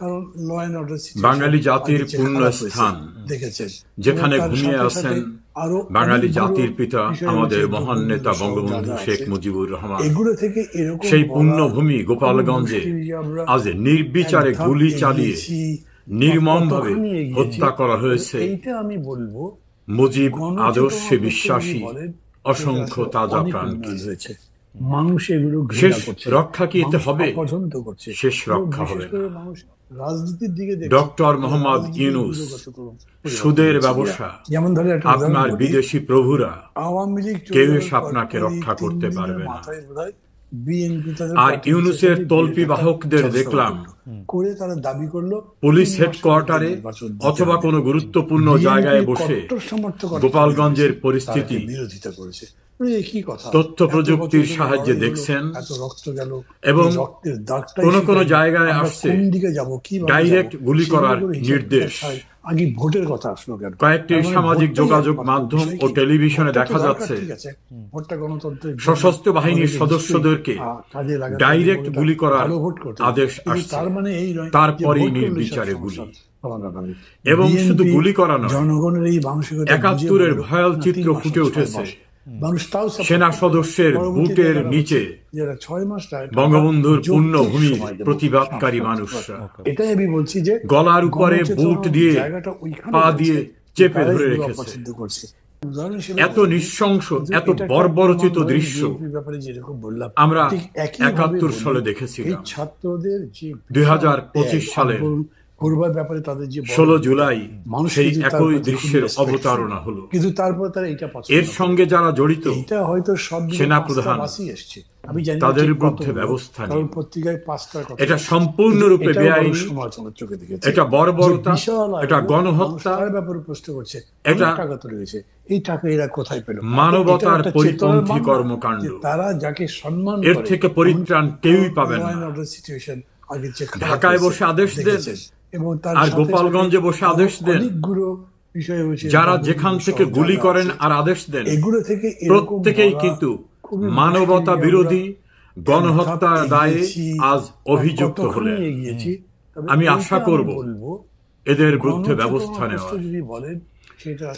কারণ law and order বাঙালি জাতির পুণ্য স্থান, দেখেছেন। যেখানে ঘুমিয়ে আছেন বাঙালি জাতির পিতা আমাদের মহান নেতা বঙ্গবন্ধু শেখ মুজিবুর রহমান। এগুলো থেকে এরকম সেই পুণ্যভূমি গোপালগঞ্জে আজ নির্বিচারে গুলি চালিয়ে নির্মমভাবে হত্যা করা হয়েছে। আমি বলব। মুজিব আদর্শে বিশ্বাসী অসংখ্য তাজা উন্নয়ন হয়েছে। মানুষ এগুলো ঘৃণা করছে। রক্ষা কি এতে হবে? করছে। শেষ রক্ষা হবে মানুষ রাজনীতির দিকে ডক্টর মোহাম্মদ ইউনুস সুদের ব্যবসা যেমন ধরে আপনার বিদেশি প্রভুরা আওয়ামী লীগ কেউ আপনাকে রক্ষা করতে পারবে না। আর ইউনুসের তল্পি বাহকদের দেখলাম। করে তারা দাবি করল পুলিশ হেডকোয়ার্টারে অথবা। কোনো গুরুত্বপূর্ণ জায়গায় বসে গোপালগঞ্জের পরিস্থিতি বিরোধিতা করেছে। তথ্য প্রযুক্তির সাহায্যে দেখছেন এবং কোনো কোনো। জায়গায় আসছে ডাইরেক্ট গুলি করার নির্দেশ। আগে ভোটের কথা আসলো কেন কয়েকটি মানে সামাজিক যোগাযোগ মাধ্যম ও টেলিভিশনে দেখা যাচ্ছে। সশস্ত্র বাহিনীর সদস্যদেরকে ডাইরেক্ট গুলি করার। আদেশ আসছে। তার মানে তারপরেই সব নির্বিচারে গুলি। সমস্যার সমাধান হবে। এবং শুধু গুলি করা নয়, জনগণের এই মানসিকতা একাত্তরের ভয়াল চিত্র ফুটে উঠেছে। মানুষ তাও সেনা সদস্যের বুকের নিচে বঙ্গবন্ধুর যৌক্তিক পুণ্যভূমির প্রতিবাদকারী হ্যাঁ, মানুষরা। এটাই আমি বলছি যে গলার উপরে বুট দিয়ে পা দিয়ে চেপে ধরে রেখেছে। এত নৃশংস এত বর্বরচিত দৃশ্য আমরা একাত্তর সালে দেখেছিলাম। ছাত্রদের 2025 ত্যাগ, সালের আন্দোলন করবার ব্যাপারে তাদের যে ষোলো জুলাই মানুষ সেই একই দৃশ্যের অবতারণা হলো। কিন্তু তারপর তারা এটা এর সঙ্গে যারা জড়িত এটা হয়তো সব দিকে সেনা প্রধান বাসই এসছে। আমি জানি তাদের বিরুদ্ধে ব্যবস্থা কারণ পত্রিকায় পাঁচটার কথা এটা সম্পূর্ণরূপে বেআইনি সমালোচনার চোখে দেখেছে। এটা বর্বরতা এটা গণহত্যা। ব্যাপারে প্রশ্ন করছে? এটা টাকা তো রয়েছে। এই টাকা এরা কোথায় পেল? মানবতার পরিপন্থী কর্মকাণ্ড। তারা যাকে সম্মান এর থেকে পরিত্রাণ কেউই পাবেন না। ঢাকায় বসে আদেশ দেন, দেখেছেন। এবং তার আর গোপালগঞ্জে বসে আদেশ দেন। অনেকগুলো বিষয় হয়েছে যারা যেখান থেকে গুলি করেন আর আদেশ দেন এগুলো থেকে প্রত্যেকেই কিন্তু মানবতা বিরোধী ধাপ দায়ে আজ অভিযুক্ত হলেন। আমি আশা করব এদের বিরুদ্ধে ব্যবস্থা বলেন,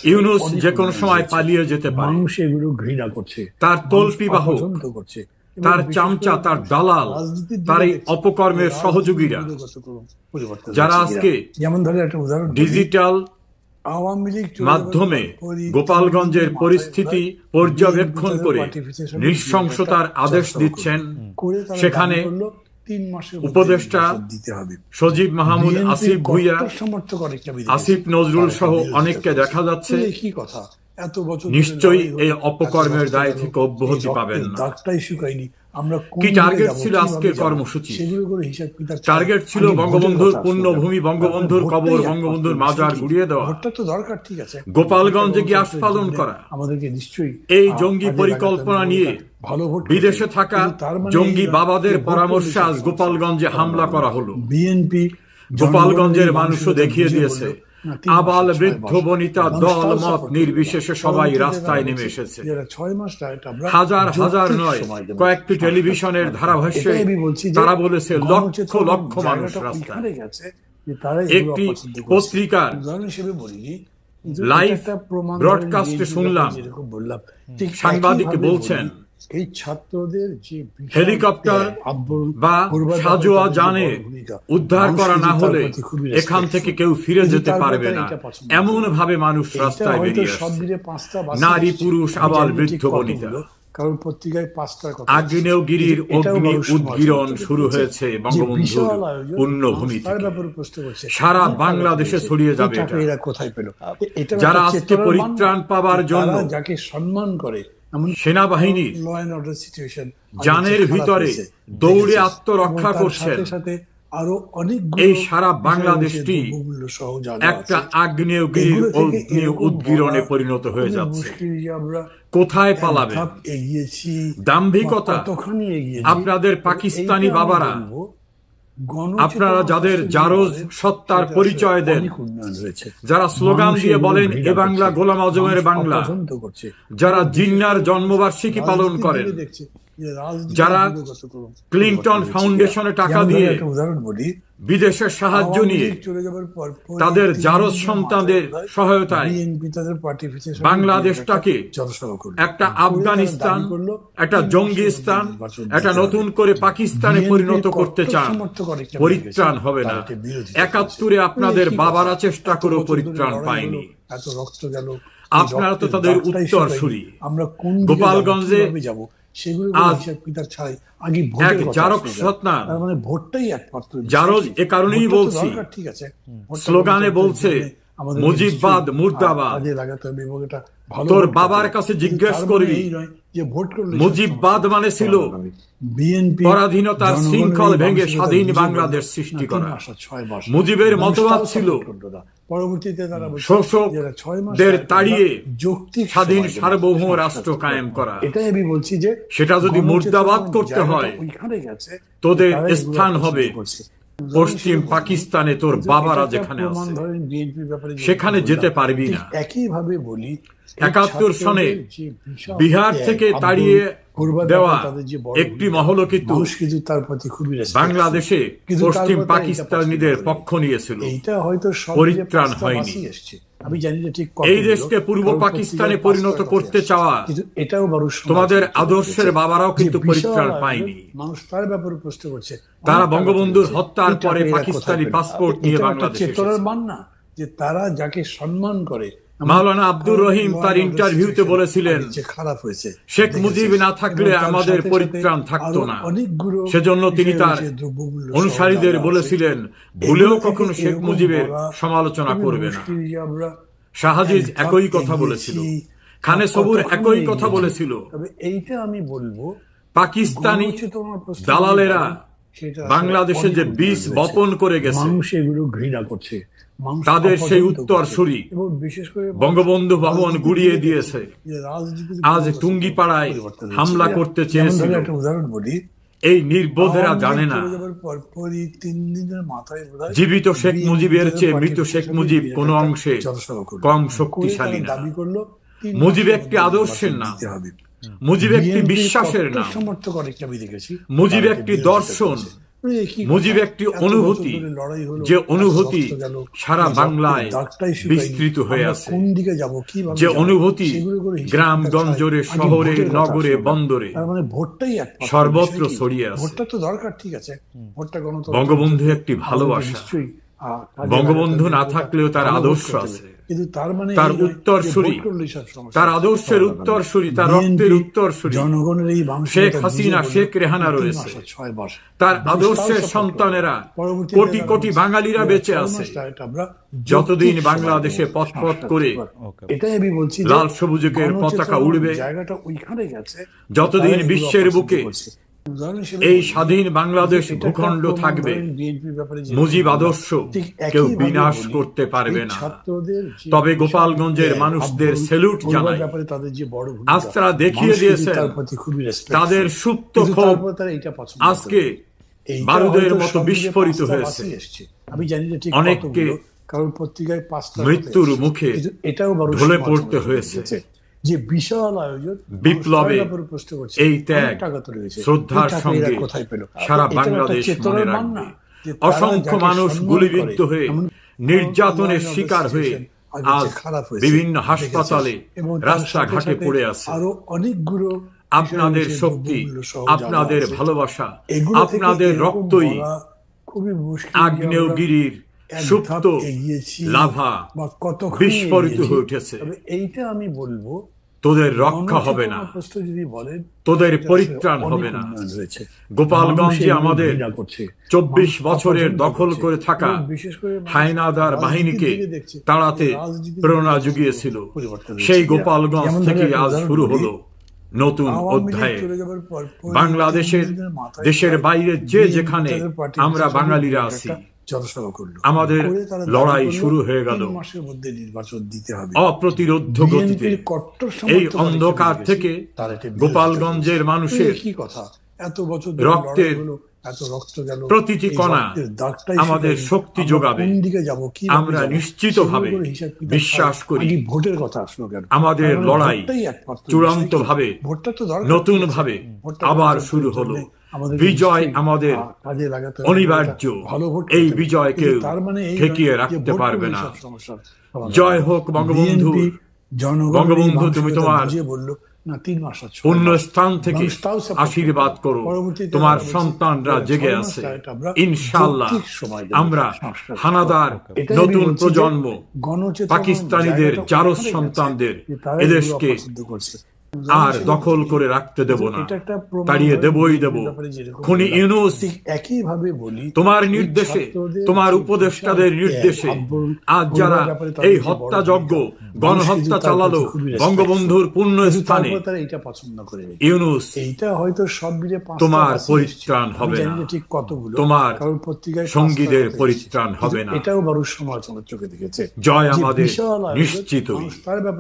ইউনুস যে কোনো সময় পালিয়ে যেতে পারে। মানুষ এগুলো ঘৃণা করছে। তার তল্পি বাহক। করছে। তার চামচা তার দালাল তার এই অপকর্মের সহযোগীরা যারা আজকে যেমন ধরে একটা উদাহরণ ডিজিটাল মাধ্যমে গোপালগঞ্জের পরিস্থিতি পর্যবেক্ষণ করে নৃশংসতার আদেশ দিচ্ছেন। সেখানে উপদেষ্টা সজীব মাহমুদ আসিফ ভুইয়া। আসিফ নজরুল সহ অনেককে দেখা যাচ্ছে। কি কথা? এত বছর নিশ্চয়ই এই অপকর্মের দায় থেকে অব্যাহতি পাবেন না। দাগটাই শুকায়নি। আমরা কি টার্গেট ছিল আজকের কর্মসূচি? টার্গেট ছিল বঙ্গবন্ধুর পুণ্যভূমি বঙ্গবন্ধুর কবর বঙ্গবন্ধুর মাজার? গুড়িয়ে দেওয়া। তো দরকার ঠিক আছে। গোপালগঞ্জে গিয়ে আস্ফালন করা। আমাদেরকে নিশ্চয়ই এই জঙ্গি পরিকল্পনা নিয়ে ভালো ভোট বিদেশে থাকা জঙ্গি বাবাদের পরামর্শে আজ গোপালগঞ্জে হামলা করা হলো। বিএনপি গোপালগঞ্জের মানুষও দেখিয়ে দিয়েছে। আবাল বৃদ্ধ বনিতা দল মত নির্বিশেষে সবাই রাস্তায় নেমে এসেছে। হাজার হাজার নয় কয়েকটি টেলিভিশনের ধারাভাষ্যে তারা বলেছে লক্ষ লক্ষ মানুষ রাস্তায়। একটি পত্রিকার লাইভ ব্রডকাস্টে শুনলাম, সাংবাদিক বলছেন, বলি, এই ছাত্রদের যে হেলিকপ্টার বা সাজোয়া জানে উদ্ধার করা না হলে এখান থেকে কেউ ফিরে যেতে পারবে না। এমন ভাবে মানুষ রাস্তায় বেরিয়ে নারী, পুরুষ, জানি বৃদ্ধ, বনিতা। কারণ পত্রিকায় পাঁচটার কথা এটাও অগ্নি উদ্গীরণ শুরু হয়েছে বঙ্গবন্ধুর পুণ্যভূমি করছে। সারা বাংলাদেশে ছড়িয়ে যাবে এটা। কোথায় পেল? যারা আজকে পরিত্রাণ পাবার জন্য যাকে সম্মান করে সেনাবাহিনীর জানের ভিতরে দৌড়ে আত্মরক্ষা করছেন। আরও অনেকগুলো এই সারা বাংলাদেশটি একটা এরকম উদ্গীরণে পরিণত হয়ে যাচ্ছে। কোথায় এগিয়েছি দাম্ভিকতা। আপনাদের পাকিস্তানি বাবারা আপনারা যাদের জারোজ সত্তার পরিচয় দেন। যারা স্লোগান দিয়ে বলেন এ বাংলা গোলাম আজমের বাংলা। যারা জিন্নার জন্মবার্ষিকী পালন করেন। যারা ক্লিন্টন ফাউন্ডেশনে টাকা দিয়ে বিদেশের সাহায্য নিয়ে তাদের জারজ সন্তানদের সহায়তায় বাংলাদেশটাকে একটা আফগানিস্তান একটা জঙ্গিস্তান একটা নতুন করে পাকিস্তানে পরিণত করতে চান পরিত্রাণ হবে না। একাত্তরে আপনাদের বাবারা চেষ্টা করেও পরিত্রাণ পায়নি। হলো, এত রক্ত গেল আপনারা তো তাদের শুকায়নি। আমরা গোপালগঞ্জে যাব? সেগুলো হিসাব কিতাব ছাড়াই। আগে ভোটের এক কথা জারক আসলে তার মানে ভোটটাই একমাত্র জারজ এ কারণেই বলছি, ঠিক আছে। স্লোগানে বলছে, মুজিববাদ, মুর্দাবাদ। কাজে লাগাতে হবে এবং এটা তোর বাবার কাছে জিজ্ঞেস করবি, মানে যে ভোট করলে মুজিববাদ মানে ছিল বিএনপি পরাধীনতার শৃঙ্খল ভেঙে স্বাধীন বাংলাদেশ সৃষ্টি করা। মুজিবের মতবাদ ছিল। পরবর্তীতে তারা শোষক শোষকদের যে এরা ছয় মাস তাড়িয়ে যৌক্তিক স্বাধীন সার্বভৌম রাষ্ট্র কায়েম করা। এটাই আমি বলছি যে সেটা যদি মুর্দাবাদ করতে হয়, গেছে তোদের স্থান হবে পশ্চিম পাকিস্তানে তোর বাবারা যেখানে সেখানে যেতে পারবি না। একইভাবে বলি একাত্তর সনে বিহার থেকে তাড়িয়ে দেওয়া একটি মহলও কিন্তু মানুষ বাংলাদেশে পশ্চিম পাকিস্তানিদের পক্ষ নিয়েছিল। পরিত্রাণ হয়নি। আমি জানি না ঠিক এই দেশকে পূর্ব পাকিস্তানে পরিণত করতে চাওয়া এটাও সমালোচনা তোমাদের আদর্শের বাবারাও কিন্তু পরিত্রাণ পায়নি। মানুষ তার ব্যাপারে প্রশ্ন করছে। তারা বঙ্গবন্ধুর হত্যার পরে পাকিস্তানি পাসপোর্ট নিয়ে বাংলাদেশে চেতনার মান না যে তারা যাকে সম্মান করে মাওলানা আব্দুর রহিম তার ইন্টারভিউতে বলেছিলেন, খারাপ হয়েছে শেখ মুজিব না থাকলে আমাদের পরিত্রাণ থাকতো না। সেজন্য তিনি তার অনুসারীদের বলেছিলেন ভুলেও কখনো শেখ মুজিবের সমালোচনা করবে না। শাহাজিজ একই কথা বলেছিল। খানে সবুর একই কথা বলেছিল। এইটা আমি বলব পাকিস্তানি দালালেরা বাংলাদেশে যে বীজ রয়েছে। বপন করে গেছে। মানুষ এগুলো ঘৃণা করছে। তাদের সেই বিশেষ করে বঙ্গবন্ধু ভবন গুড়িয়ে দিয়েছে। আজ টুঙ্গিপাড়ায় হামলা করতে চেয়েছিল। এই নির্বোধেরা জানে না। জীবিত শেখ মুজিবের চেয়ে মৃত শেখ মুজিব কোন অংশে কম শক্তিশালী না। মুজিব একটি আদর্শের নাম। মুজিব একটি বিশ্বাসের নাম। দেখেছি। মুজিব একটি দর্শন। মুজিব একটি অনুভূতি, যে অনুভূতি সারা বাংলায় বিস্তৃত হয়ে আছে। যে অনুভূতি গ্রাম গঞ্জরে শহরে নগরে বন্দরে। মানে সর্বত্র ছড়িয়ে আছে। ভোটটা তো দরকার ঠিক আছে। বঙ্গবন্ধু একটি ভালোবাসা। বঙ্গবন্ধু না থাকলেও তার আদর্শ আছে। কিন্তু তার মানে তার উত্তরসূরি। তার আদর্শের উত্তরসূরি, তার রক্তের উত্তরসূরি। জনগণের এই শেখ হাসিনা, শেখ রেহানা রয়েছে। তার আদর্শের সন্তানেরা কোটি কোটি বাঙালিরা বেঁচে আছে। যতদিন বাংলাদেশে সময় পথ পথ করে এটাই আমি বলছি লাল সবুজের পতাকা উড়বে, জায়গাটা ওইখানে গেছে। যতদিন বিশ্বের বুকে এই স্বাধীন বাংলাদেশ ভূখণ্ড থাকবে মুজিব আদর্শ কেউ বিনাশ করতে পারবে না তবে গোপালগঞ্জের মানুষদের পূর্বার জানাই আজ দেখিয়ে respect তাদের সুপ্ত ক্ষোভ। আজকে বারুদের মতো বিস্ফোরিত হয়েছে। আমি জানি না অনেককে কারণ পত্রিকায় মৃত্যুর মুখে এটাও ঢলে পড়তে হয়েছে। যে বিশাল আয়োজন বিপ্লবে। এই ত্যাগ। শ্রদ্ধার সঙ্গে? সারা বাংলাদেশ মনে রাখবে অসংখ্য মানুষ গুলিবিদ্ধ হয়ে নির্যাতনের শিকার হয়ে আজ বিভিন্ন হাসপাতালে রাস্তাঘাটে পড়ে আছে আরও অনেকগুলো আপনাদের শক্তি আপনাদের ভালোবাসা আপনাদের রক্তই আগ্নেয়গিরির সুপ্ত লাভা বিস্ফোরিত হয়ে উঠেছে। এইটা আমি বলব তোদের রক্ষা হবে না। তোদের পরিত্রাণ হবে না। গোপালগঞ্জে আমাদের চব্বিশ বছরের দখল করে থাকা হায়নাদার বাহিনীকে তাড়াতে প্রেরণা জুগিয়েছিল। সেই গোপালগঞ্জ থেকে আজ শুরু হলো নতুন অধ্যায়ে। বাংলাদেশের দেশের বাইরে যে যেখানে আমরা বাঙালিরা আছি জনসভা করল। আমাদের লড়াই শুরু হয়ে গেল। মাসের মধ্যে নির্বাচন দিতে হবে। অপ্রতিরোধ্য গতিতে এই অন্ধকার থেকে গোপালগঞ্জের মানুষের কি কথা? এত বছর রক্তের এত রক্ত গেল। প্রতিটি কণা আমাদের শক্তি যোগাবে। আমরা নিশ্চিতভাবে বিশ্বাস করি। ভোটের কথা আসলো আমাদের লড়াই চূড়ান্ত ভাবে নতুন ভাবে আবার শুরু হলো। বিজয় আমাদের। অনিবার্য। এই বিজয় কেউ মানে ঠেকিয়ে রাখতে পারবে না। জয় হোক বঙ্গবন্ধু। বঙ্গবন্ধু, তুমি তোমার মাস। স্থান থেকে আশীর্বাদ করো। তোমার সন্তানরা জেগে আছে। ইনশাল্লাহ আমরা হানাদার নতুন প্রজন্ম। পাকিস্তানিদের গেছে, সন্তানদের এদেশকে। আর দখল করে রাখতে দেব না। তাড়িয়ে দেবই দেব। খুনি ইউনুস একইভাবে বলি তোমার নির্দেশে তোমার উপদেষ্টাদের নির্দেশে আজ যারা এই যে বড় হত্যাযজ্ঞ গণহত্যা চালালো বঙ্গবন্ধুর পূর্ণ স্থানে এটা পছন্দ করে ইউনুস এইটা হয়তো সব মিলে তোমার পরিত্রাণ হবে না। ঠিক কতগুলো তোমার পত্রিকায় সঙ্গীদের পরিত্রাণ হবে না। এটাও মানুষ সমালোচনার চোখে দেখেছে। জয় আমাদের বিশাল